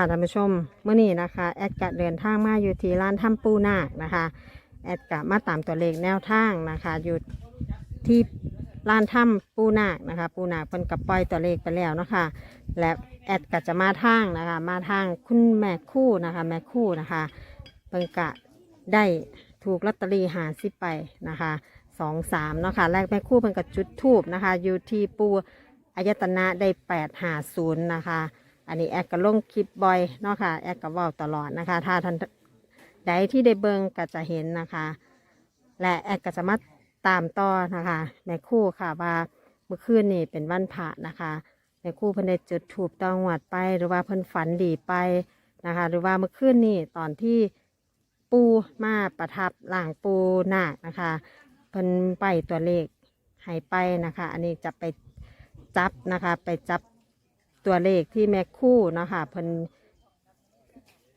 ค่ะท่านผู้ชมเมื่อนี้นะคะ แอดกะเดินทางมาอยู่ที่ร้านถ้ำปูนาคนะคะ แอดกะมาตามตัวเลขแนวทางนะคะอยู่ที่ร้านถ้ำปูนาคนะคะ ปูนาคเพิ่นกับปล่อยตัวเลขไปแล้วเนาะคะและแอดกะจะมาทางนะคะ มาทางคุณแม่คู่นะคะแม่คู่นะคะเพิ่นกะได้ถูกลอตเตอรี่หาสิไปนะคะสองสามเนาะค่ะแรกแม่คู่เพิ่นกะจุดทูบนะคะอยู่ที่ปูอายตนะได้แปดหาศูนย์นะคะ อันนี้แอดก็ลงคลิปบ่อยเนาะค่ะแอดก็ว้าตลอดนะคะ ถ้าท่านใดที่ได้เบิ่งก็จะเห็นนะคะ และแอดก็จะมาตามต่อนะคะแม่ครู่ค่ะว่าเมื่อคืนนี่เป็นวันพระนะคะแม่ครู่เพิ่นได้จุดถูกต้องหวัดไปหรือว่าเพิ่นฝันดีไปนะคะ หรือว่าเมื่อคืนนี่ตอนที่ปูมาประทับหลังปูหนาคนะคะเพิ่นไปตัวเลขให้ไปนะคะ อันนี้จะไปจับนะคะ ไปจับ ตัวเลขที่แม่คู่เนาะค่ะเพิ่น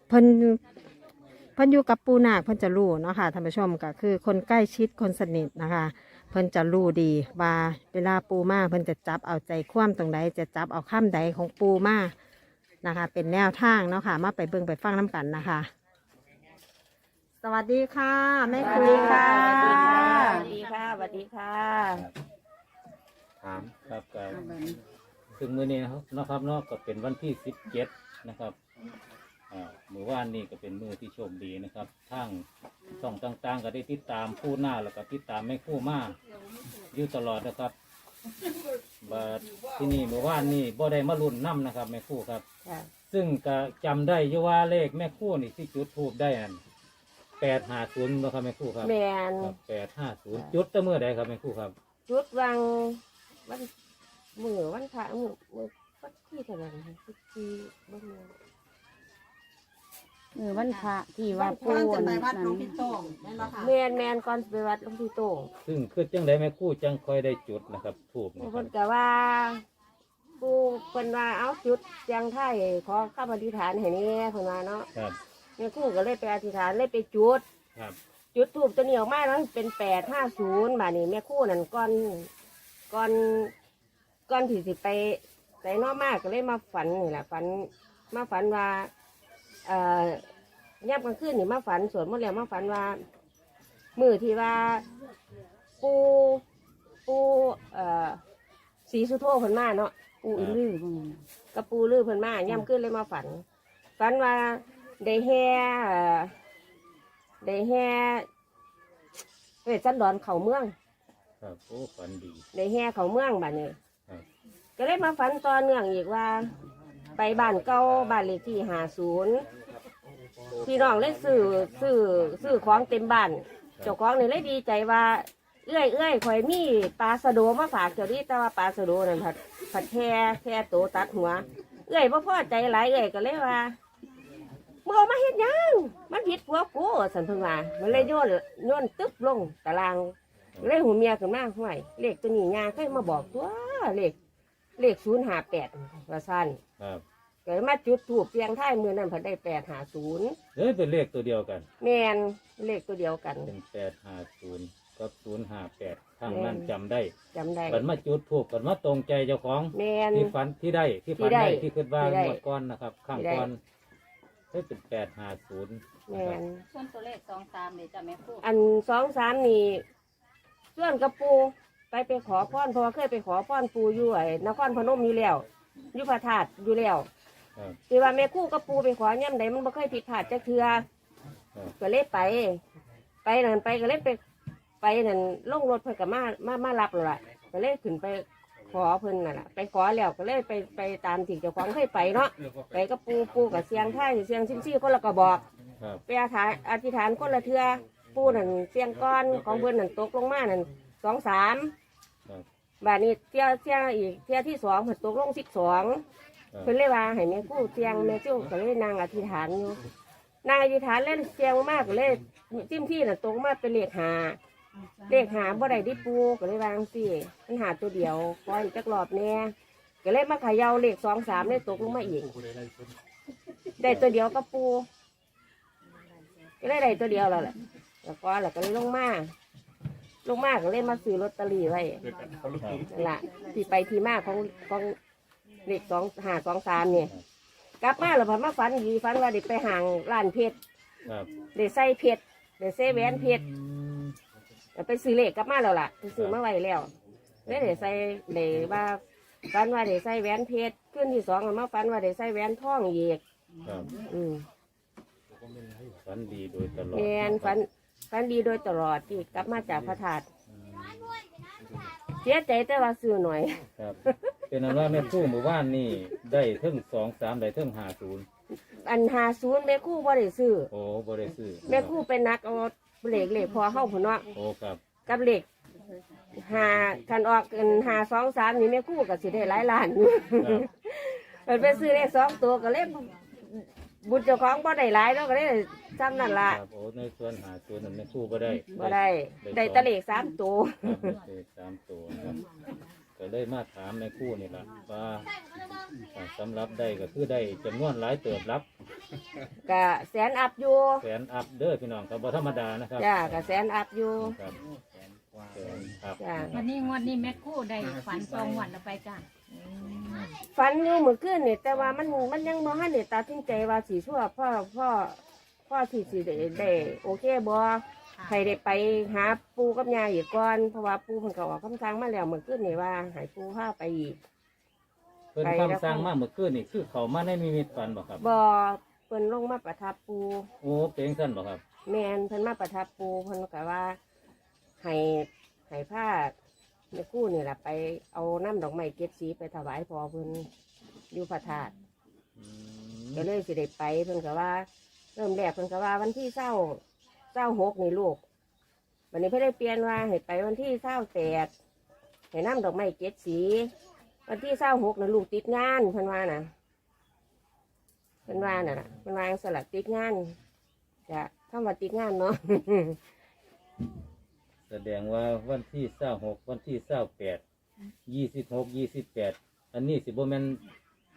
เพิ่นเพิ่นอยู่กับปูนาคเพิ่นจะรู้เนาะค่ะท่านผู้ชมก็คือ คนใกล้ชิดคนสนิทนะคะ เพิ่นจะรู้ดีว่าเวลาปูมาเพิ่นจะจับเอาใจคว่ำตรงใดจะจับเอาข้ามใดของปูมานะคะ เป็นแนวทางเนาะค่ะ มาไปเบิ่งไปฟังน้ำกันนะคะ สวัสดีค่ะแม่สควัสรูดีค่ะค่ะ สวัสดีค่ะสวัสดีค่ะ ถามครับก็ ซึ่งมื้อนี้นะครับนะครับเนาะก็เป็นวันที่สิบเจ็ดนะครับอ่ามื้อวานนี้ก็เป็นมื้อที่โชคดีนะครับทางช่องต่างๆ ก็ได้ติดตามผู้หน้าแล้วก็ติดตามแม่คู่มาอยู่ตลอดนะครับบัดที่นี่เมื่อวานนี้บ่ได้มารุ่นน้ำนะครับแม่คู่ครับ ค่ะซึ่งก็จำได้อยู่ว่าเลขแม่คู่นี่ที่จุดทูบได้อันแปดห้าศูนย์นะครับแม่คู่ครับแมนแปดห้าศูนย์จุดแตั้เมื่อใดครับแม่คู่ครับ จุดวังวัน มือวันพระมือมือวันที่เท่าไหร่นะสิบสี่บ้านเมืองเออวันพระที่ว่าก่อนจะไปวัดหลวงนั่พี่นโต้งนั่นแหละค่ะแมนแมนก่อนไปวัดหลวงพี่โต่งซึ่งคือจังไดแม่คู่จังค่อยได้จุดนะครับทูบนะคเพิ่รับนก็ว่าปูเพิ่นว่าเอาจุดเสียงไทยขอข้าอธิษฐานให้แนี่เพิ่นว่าเนาะครับแม่ครู่ก็เลยไปอธิษฐานเลยไปจุด ครับจุดทูบตัวนี้ออกมาแล้วเป็นแปดห้าศูนย์บาทนี่แม่ครู่นั่นก่อนก่อน ก่อนที่สิไปใส่นอกมากก็เลยมาฝันนี่แหละฝันมาฝันว่าเอ่อย่ำกลางคืนนี่มาฝันสวดมนต์แล้วมาฝันว่ามือที่ว่าปูปูเอ่อสีสุโธเพิ่นมาเนาะปูอีลือพวกนั้นกระปูลือเพิ่นมาย่ำขึ้นเลยมาฝัน ฝันว่าได้แห่เอ่อได้แห่เวทสันดอนเขาเมือง ครับโอ้ฝันดี ได้แห่เขาเมืองบ้านนี้ครับ ก็เลยมาฝันต่อเนื่องอีกว่า ไปบ้านเก่าบ้านเลขที่หาศูนย์พี่น้องเลยซื้อซื้อซื้อของเต็มบ้านเจ้าของนี่เลยดีใจว่า เอื้อยเอื้อยข่อยมีปลาสะโดมาฝากเจ้าดิแต่ว่าปลาสะโดนั่นผัดผัดแค่แค่โตตัดหัว เอื้อยพ่อพอใจหลายเอื้อยก็เลยว่ามึงเอามาเฮ็ดหยังมันผิดผัวกูสันเพิ่งว่ามันเลยโยนโยนตึ๊บลงตาราง เลยหูเมียขึ้นมาห่วยเลขตัวนี้ยาเคยมาบอกตัวเลขเลขศูนย์หาแปดว่าสั้นครับก็เลยมาจุดถูกเพียงท้ายมือนั่นเพิ่นได้แปดหาศูนย์เอ้ยเป็นเลขตัวเดียวกัน แมนเลขตัวเดียวกันเป็นแปดห้าศูนย์กับศูนย์ห้าแปดข้างนั้นจำได้จำได้บันมาจุดถูกบันมาตรงใจเจ้าของแมน ที่ฝันที่ได้ที่ฝันที่ได้ได้ที่คิดว่าที่ได้งวดก้อนนะครับ ข้างที่ได้ก้อนเฮ้ยเป็นแปดห้าศูนย์แมนะครับน ส่วนตัวเลขสองสามเลยจ้ะแม่ครูอันสองสามนี่ ส่วนกระปูไปไปขอพรเพราะว่าเคยไปขอพรปูอยู่ไอ้นครพนมอยู่แล้วอยู่พระธาตุอยู่แล้วครับที่ว่าแม่คู่กระปูไปขอย่ำใดมันบ่เคยผิดพลาดจักเทือครับ ก็เลยไป ไปนั่นไปก็เลยไปไปนั่นลงรถเพิ่นก็มามามารับแล้วล่ะก็เลยขึ้นไปขอเพิ่นน่ะล่ะไปขอแล้วก็เลยไปไปตามที่เจ้าของเคยไปเนาะไปกับปูปูกับเสียงไทยเสียงซิมซี่คนละกระบอก ครับ ไปอธิษฐานอธิษฐานคนละเทือ ปูนั่นเสียงก้อนของเพื่อนนั่นตกลงมานั่นสองสามครับ บาทนี้เที่ยเที่ยอีกเที่ยที่สองเพิ่นตกลงสิบสองครับเพิ่นเลยว่าให้แม่กู้เสียงแม่จิ้วก็เลยนางอธิษฐานอยู่นางอธิษฐานเล่นเสียงมากก็เลยจิ้มที่น่ะตกมาเป็นเลขหาเลขหาบ่ได้ดิปูก็เลยวาจั่งสิมันหาตัวเดียวคอยจักรอบแน่ก็เลยมาเขย่าเลขสองสามเลยตกลงมาอีก ได้ตัวเดียวก็ปูก็ได้ได้ตัวเดียวแล้วแหละ แล้วก็แล้วก็เลยลงมาลงมาก็เลยมาซื้อลอตเตอรี่ไว้นั่นแหละที่ไปที่มาของของเลขสองหาสองสามเนี่ยกลับมาแล้วพอมาฝันดีฝันว่าได้ไปห่างร้านเพชรครับได้ใส่เพชรได้ใส่แหวนเพชรอืมแล้วไปซื้อเลขกลับมาแล้วล่ะไปซื้อมาไว้แล้วเลยได้ใส่ได้ว่าฝันว่าได้ใส่แหวนเพชรขึ้นที่สองก็มาฝันว่าได้ใส่แหวนทองเหยกครับอืมฝันดีโดยตลอดแมนฝัน ฝันดีโดยตลอดที่กลับมาจากพระธาตุอืมเสียใจแต่ว่าซื้อหน่อย ครับ เป็นอันว่าแม่คู่หมู่บ้านนี่ได้เท่งสองสามได้เท่งห้าศูนย์อันหาศูนย์แม่ครู่บ่ได้ซื้อโอ้บ่ได้ซื้อแม่ครู่เป็นนักเอาเหล็กเหล็กพอเข้าผนเนาะโอ้ครับกับเหล็กหากันออกกันหาสองสามนี่แม่ครู่ก็สิได้หลายล้านอยู่ครับมันไปซื้อได้สองตัวก็เลย บุญเจ้าของบ่ได้หลายแล้วก็เลยซ้ำนั่นละครับโอ้ในส่วนหาศูนย์นั่นแม่คู่บ่ได้บ่ได้ได้แตะเหล็กสามตัวครับได้เลขสามตัวครับก็เลยมาถามแม่คู่นี่ล่ะว่าอ่าสำหรับได้ก็คือได้จำนวนหลายเติบรับก็แสนอัพอยู่แสนอัพเด้อพี่น้องครับบ่ธรรมดานะครับจ้าก็แสนอัพอยู่ครับแสนอัพจ้า วันนี้งวดนี้แม่คู่ได้ฝันสองวันแล้วไปจ้ะ ฝันอยู่เมื่อคืนนี่แต่ว่ามันมันยังบ่ทันได้ตัดสินใจว่าสิชั่วพ่อพ่อพ่อที่สิได้ได้โอเคบ่ให้ได้ไปหาปูกับยาอีกก่อนเพราะว่าปูเพิ่นก็ออกคำสั่งมาแล้วเมื่อคืนนี่ว่าให้ปูพาไปอีกเพิ่นไปแล้วคำสั่งมาเมื่อคืนนี่คือเขามาในนิมิตฝันบ่ครับบ่เพิ่นลงมาประทับปูโอ้เป็นสั้นบ่ครับ แม่นเพิ่นมาประทับปูเพิ่นก็ว่าให้ให้ผ้า ในกู้นี่แหละไปเอาน้ำดอกไม้เก็ดสีไปถวายพอเพิ่นอยู่พระธาตุอืมก็เลยสิได้ไปเพิ่นก็ว่า เริ่มแรกเพิ่นก็ว่าวันที่เศร้าเศร้าหกนี่ลูกวันนี้เพิ่นได้เปลี่ยนว่าให้ไปวันที่เศร้าแปดให้น้ำดอกไม้เก็ดสี วันที่เศร้าหกนะลูกติดงานเพิ่นว่าน่ะเพิ่นว่าน่ะเพิ่นว่าจั่งสลัดติดงานจะคำว่าติดงานเนาะ แสดงว่าวันที่เศร้าหกวันที่เศร้าแปดยี่สิบหกยี่สิบแปดอันนี้สิบ่แม่น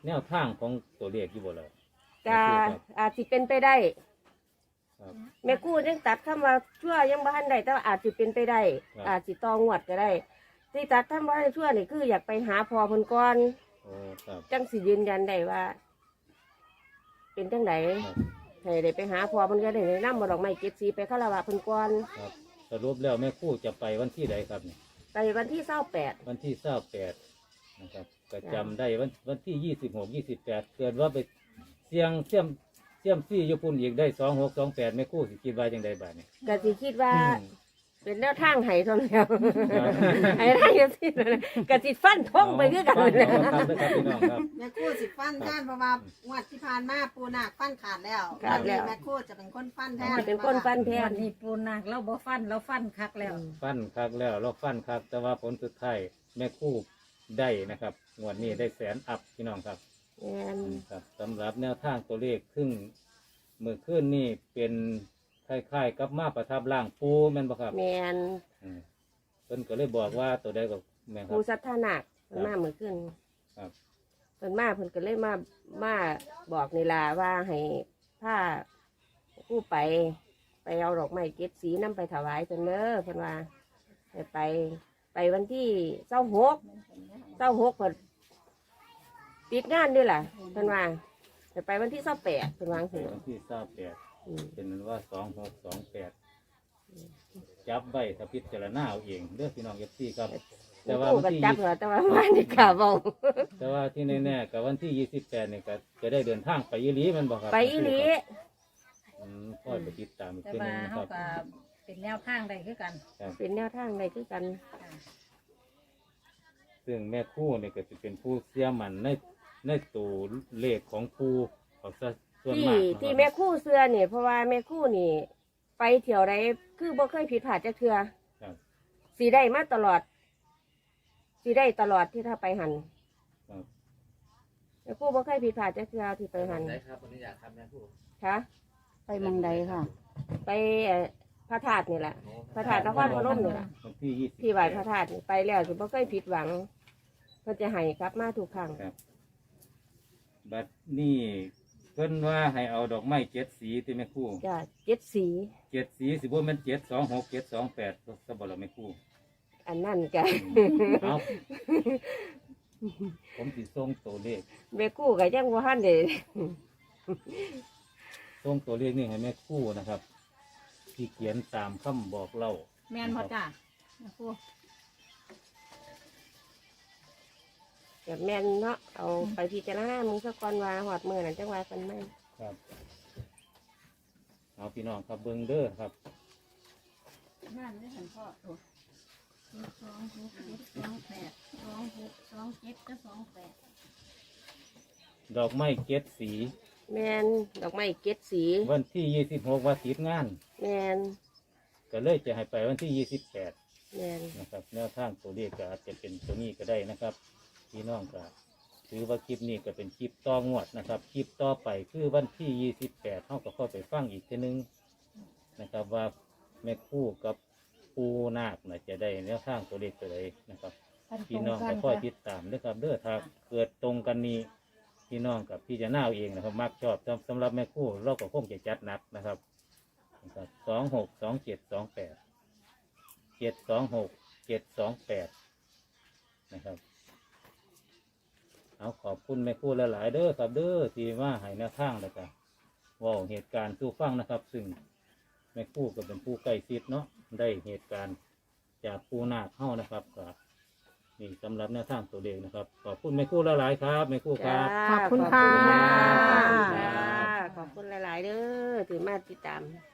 แนวทางของตัวเลขอยู่บ่ล่ะก็อาจจะเป็นไปได้ครับแม่กู้ยังตัดคำว่าชั่วยังบ้านได้แต่ว่าอาจจะเป็นไปได้ครับอาจจะตองวดก็ได้ ที่ตัดคำว่าชั่วนี่คืออยากไปหาพอเพนก่อนโอ้ครับจังสิยืนยันได้ว่า เป็นจังไดครับให้ได้ไปหาพอมันก็ได้นำมาดอกไม้เก็บสีไปคารวะเพนก่อนค รับสรุปแล้วแม่ครู่จะไปวันที่ใดครับนี่ไปวันที่เศร้าแปด วันที่เศร้าแปดนะครับก็จำได้วันวันที่ยี่สิบหกยี่สิบแปดเกิดว่าไปเสียงเสียมเสียมซี่อยุพุ่นอีกได้สองหกสองแปดแม่ครู่สิคิดว่าจังไดบ้านี่ก็สิคิดว่าอืม เป็นแนวทางไห้เท่านั้นแล้วครับไห้ทางยังสิก็สิฟันทงไปคือกันฟังเลยเอาครับนะครับพี่น้องครับ แม่ครู่สิฟันแทนเพราะว่างวดที่ผ่านมาปูนาคฟันขาดแล้วขาดแล้วนนี้แม่ครู่จะเป็นคนฟันแทนเป็นคนฟันแทวันนนี้ปูนักเราบ่ฟันเราฟันคักแล้ว ฟันคักแล้วเราฟันคักแต่ว่าผลสุดท้ายแม่คู่ได้นะครับงวดนี้ได้แสนอัพพี่น้องครับ แม่นครับสำหรับแนวทางตัวเลขครึ่งมือขึ้นนี่เป็น คล้ายๆกับมาประทับร่างปูแม่นบ่ครับแม่นอืมเพิ่นก็เลยบอกว่าตัวใดก็แม่นครัผู้บสัทธานักเพิ่นมาเมื่อคืนครับ เพิ่นมาเพิ่นก็เลยมามาบอกนี่ล่ะว่าให้ผ้าผู้ไป ไปเอาดอกไม้เก็บสีน้ำไปถวายเพิ่นเด้อเพิ่นว่าให้ไป ไปวันที่เจ้าหกเจ้าหกเพิ่นปิดงานด้วยล่ะเพิ่นว่าให้ไปวันที่เจ้าแปดเพิ่นวาจังเป็สินวันที่เศร้าแปดอืม เป็นนั้นว่าสองหกสองแปดจับใบถ้าพิจารณาเอาเองเด้อพี่น้องเอฟซีครับ แต่ว่าผู้วันก็ที่จับยี่เหรอแต่ว่าวันนี้กล้าเบาแต่ว่าที่แน่ๆกับวันที่ยี่สิบแปดนี่ก็จะได้เดินทางไปยีหลีแมันบอกครับไปอีหลีอืมค่อยไปติดตามอีกแต่ทีหว่านึงนะคเขารับก็เป็นแนวทางใดคือกัน เป็นแนวทางใดคือกัน ซึ่งแม่ครู่เนี่ยก็จะเป็นผู้เสียมันในในตัวเลขของปูของซะ ส่วนที่มากนะครับที่แม่คู่เสื้อนี่เพราะว่าแม่คู่นี่ ไปเที่ยวใดคือบ่เคยผิดพลาดจักเทือครับ สีได้มาตลอดสีได้ตลอดที่ถ้าไปหันครับ แม่คู่บ่เคยผิดพลาดจักเทือที่ไปหันได้ครับวันนี้อยากทำนะผู้คะไปเมองใดค่ะ ไปเอ่อพระธาตุนี่แหละ พระธาตุนครพนมนี่แหละวันที่ยี่สิบ ที่ไหวพระธาตุนี่ไปแล้วสิบ่เคยผิดหวังเพิ่นจะให้กลับมาทุกครั้งบัดนี้ เพิ่นว่าให้เอาดอกไม้เจ็ดสีที่แม่ครู่จ้ะเจ็ดสี เจ็ดสีสิบ่แม่นเจ็ดสองหกเจ็ดสองแปดสบละแม่ครู่ อันนั่นก็เอาผมสิส่งตัวเลขแม่กู้ก็ยังบ่ทันได้ส่งตัวเลขนี่ให้แม่ครู่นะครับที่เขียนตามคำบอกเล่าแม่นพอจ้ะปู แบบแม่นเนาะเอาไปพิจารณามึงสักก่อนว่าหอดมือนั่นจังว่ากันไหมครับ เอาพี่น้องครับเบิ้งเด้อครับ นั่นได้หันพ่อตัวสองหกเจ็ดสองแปดสองหกสองเจ็ดก็สองแปดดอกไม้เก็ดสี แม่นดอกไม้เก็ดสีวันที่ยี่สิบหกวันติดงาน แม่นก็เลยจะให้ไปวันที่ยี่สิบแปดแม่นนะครับแนวทางตัวเลขก็อาจจะเป็นตัวนี้ก็ได้นะครับ พี่น้องก็ถือว่าคลิปนี้ก็เป็นคลิปต่องวดนะครับ คลิปต่อไปคือวันที่ยี่สิบแปดเท่ากับเข้าไปฟังอีกทีนึงนะครับ ว่าแม่คู่กับปูนาคนะจะได้แนวทางตัวเลขตัวใดนะครับ พี่น้องก็ค่อยติดตามนะครับเด้อถ้าเกิดตรงกันนี้พี่น้องกับพี่จะหน้าเอาเองนะครับมักชอบสำสำหรับแม่คู่เราก็คงจะจัดหนักนะครับสองหกสองเจ็ดสองแปดเจ็ดสองหกเจ็ดสองแปดนะครับ เอาขอบคุณแม่คู่หลายๆเด้อครับเด้อที่มาให้แนวทางแล้วกันว่าเหตุการณ์สู้ฟังนะครับ ซึ่งแม่คู่ก็เป็นผู้ใกล้ชิดเนาะได้เหตุการณ์จากปูนาคเข้านะครับก็นี่สำหรับแนวทางตัวเลขนะครับ ขอบคุณแม่ครู่หลายๆครับแม่ครู่ครับ จ้าขอบคุณค่ะ ขอบคุณค่ะขอบคุณหลาย ๆเด้อที่มาติดตามค